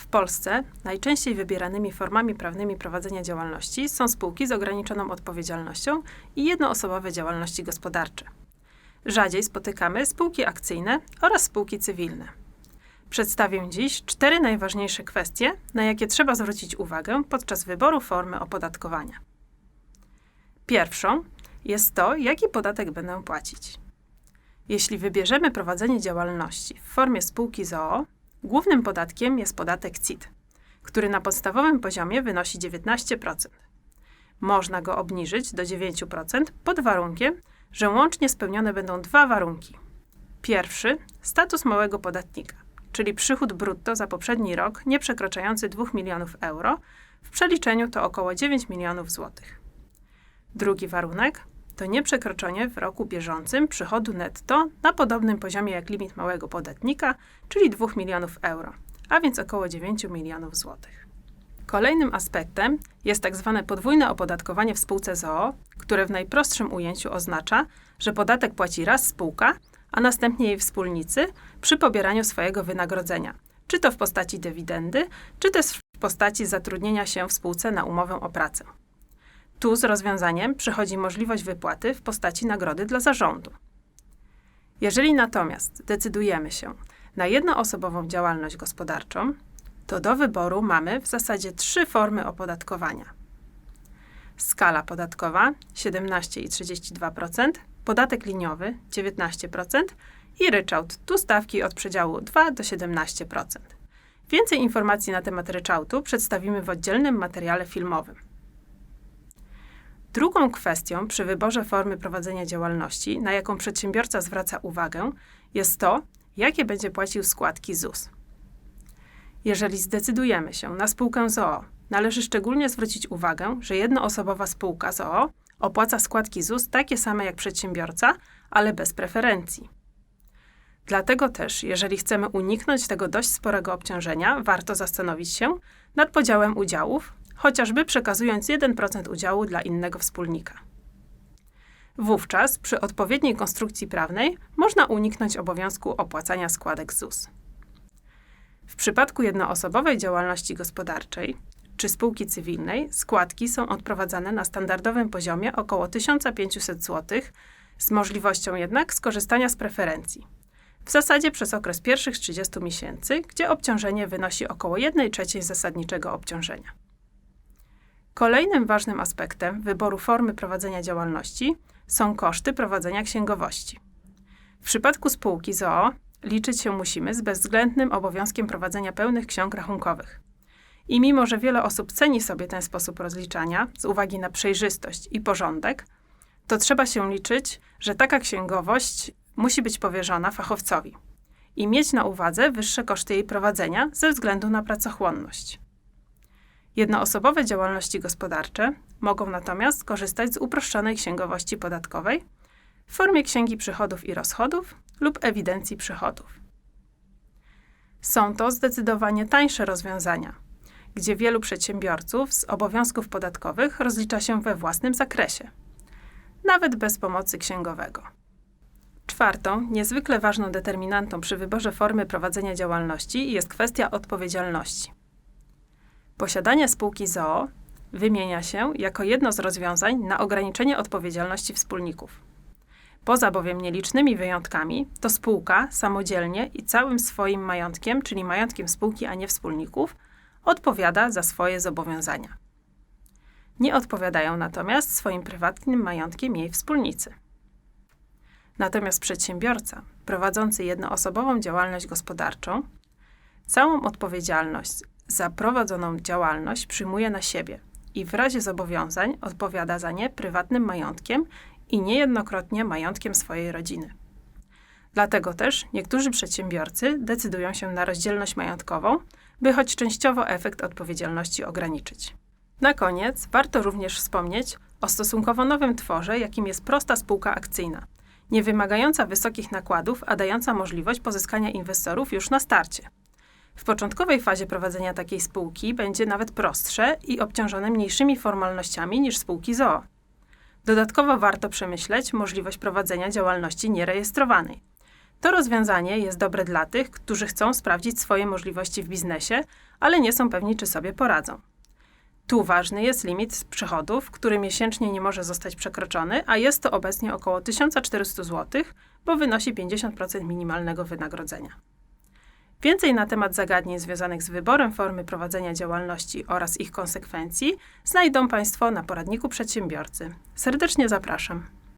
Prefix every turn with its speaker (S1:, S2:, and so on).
S1: W Polsce najczęściej wybieranymi formami prawnymi prowadzenia działalności są spółki z ograniczoną odpowiedzialnością i jednoosobowe działalności gospodarcze. Rzadziej spotykamy spółki akcyjne oraz spółki cywilne. Przedstawię dziś cztery najważniejsze kwestie, na jakie trzeba zwrócić uwagę podczas wyboru formy opodatkowania. Pierwszą jest to, jaki podatek będę płacić. Jeśli wybierzemy prowadzenie działalności w formie spółki ZOO, głównym podatkiem jest podatek CIT, który na podstawowym poziomie wynosi 19%. Można go obniżyć do 9% pod warunkiem, że łącznie spełnione będą dwa warunki. Pierwszy status małego podatnika, czyli przychód brutto za poprzedni rok nie przekraczający 2 milionów euro, w przeliczeniu to około 9 milionów złotych. Drugi warunek to nieprzekroczenie w roku bieżącym przychodu netto na podobnym poziomie jak limit małego podatnika, czyli 2 milionów euro, a więc około 9 milionów złotych. Kolejnym aspektem jest tak zwane podwójne opodatkowanie w spółce ZOO, które w najprostszym ujęciu oznacza, że podatek płaci raz spółka, a następnie jej wspólnicy przy pobieraniu swojego wynagrodzenia, czy to w postaci dywidendy, czy też w postaci zatrudnienia się w spółce na umowę o pracę. Tu z rozwiązaniem przychodzi możliwość wypłaty w postaci nagrody dla zarządu. Jeżeli natomiast decydujemy się na jednoosobową działalność gospodarczą, to do wyboru mamy w zasadzie trzy formy opodatkowania. Skala podatkowa 17,32%, podatek liniowy 19% i ryczałt, tu stawki od przedziału 2 do 17%. Więcej informacji na temat ryczałtu przedstawimy w oddzielnym materiale filmowym. Drugą kwestią przy wyborze formy prowadzenia działalności, na jaką przedsiębiorca zwraca uwagę, jest to, jakie będzie płacił składki ZUS. Jeżeli zdecydujemy się na spółkę ZOO, należy szczególnie zwrócić uwagę, że jednoosobowa spółka ZOO opłaca składki ZUS takie same jak przedsiębiorca, ale bez preferencji. Dlatego też, jeżeli chcemy uniknąć tego dość sporego obciążenia, warto zastanowić się nad podziałem udziałów chociażby przekazując 1% udziału dla innego wspólnika. Wówczas przy odpowiedniej konstrukcji prawnej można uniknąć obowiązku opłacania składek ZUS. W przypadku jednoosobowej działalności gospodarczej czy spółki cywilnej składki są odprowadzane na standardowym poziomie około 1500 zł, z możliwością jednak skorzystania z preferencji. W zasadzie przez okres pierwszych 30 miesięcy, gdzie obciążenie wynosi około 1 trzeciej zasadniczego obciążenia. Kolejnym ważnym aspektem wyboru formy prowadzenia działalności są koszty prowadzenia księgowości. W przypadku spółki ZOO liczyć się musimy z bezwzględnym obowiązkiem prowadzenia pełnych ksiąg rachunkowych. I mimo, że wiele osób ceni sobie ten sposób rozliczania z uwagi na przejrzystość i porządek, to trzeba się liczyć, że taka księgowość musi być powierzona fachowcowi i mieć na uwadze wyższe koszty jej prowadzenia ze względu na pracochłonność. Jednoosobowe działalności gospodarcze mogą natomiast korzystać z uproszczonej księgowości podatkowej w formie księgi przychodów i rozchodów lub ewidencji przychodów. Są to zdecydowanie tańsze rozwiązania, gdzie wielu przedsiębiorców z obowiązków podatkowych rozlicza się we własnym zakresie, nawet bez pomocy księgowego. Czwartą, niezwykle ważną determinantą przy wyborze formy prowadzenia działalności jest kwestia odpowiedzialności. Posiadanie spółki ZOO wymienia się jako jedno z rozwiązań na ograniczenie odpowiedzialności wspólników. Poza bowiem nielicznymi wyjątkami, to spółka samodzielnie i całym swoim majątkiem, czyli majątkiem spółki, a nie wspólników, odpowiada za swoje zobowiązania. Nie odpowiadają natomiast swoim prywatnym majątkiem jej wspólnicy. Natomiast przedsiębiorca prowadzący jednoosobową działalność gospodarczą całą odpowiedzialność za prowadzoną działalność przyjmuje na siebie i w razie zobowiązań odpowiada za nie prywatnym majątkiem i niejednokrotnie majątkiem swojej rodziny. Dlatego też niektórzy przedsiębiorcy decydują się na rozdzielność majątkową, by choć częściowo efekt odpowiedzialności ograniczyć. Na koniec warto również wspomnieć o stosunkowo nowym tworze, jakim jest prosta spółka akcyjna, nie wymagająca wysokich nakładów, a dająca możliwość pozyskania inwestorów już na starcie. W początkowej fazie prowadzenia takiej spółki będzie nawet prostsze i obciążone mniejszymi formalnościami niż spółki ZOO. Dodatkowo warto przemyśleć możliwość prowadzenia działalności nierejestrowanej. To rozwiązanie jest dobre dla tych, którzy chcą sprawdzić swoje możliwości w biznesie, ale nie są pewni, czy sobie poradzą. Tu ważny jest limit przychodów, który miesięcznie nie może zostać przekroczony, a jest to obecnie około 1400 zł, bo wynosi 50% minimalnego wynagrodzenia. Więcej na temat zagadnień związanych z wyborem formy prowadzenia działalności oraz ich konsekwencji znajdą Państwo na poradniku przedsiębiorcy. Serdecznie zapraszam.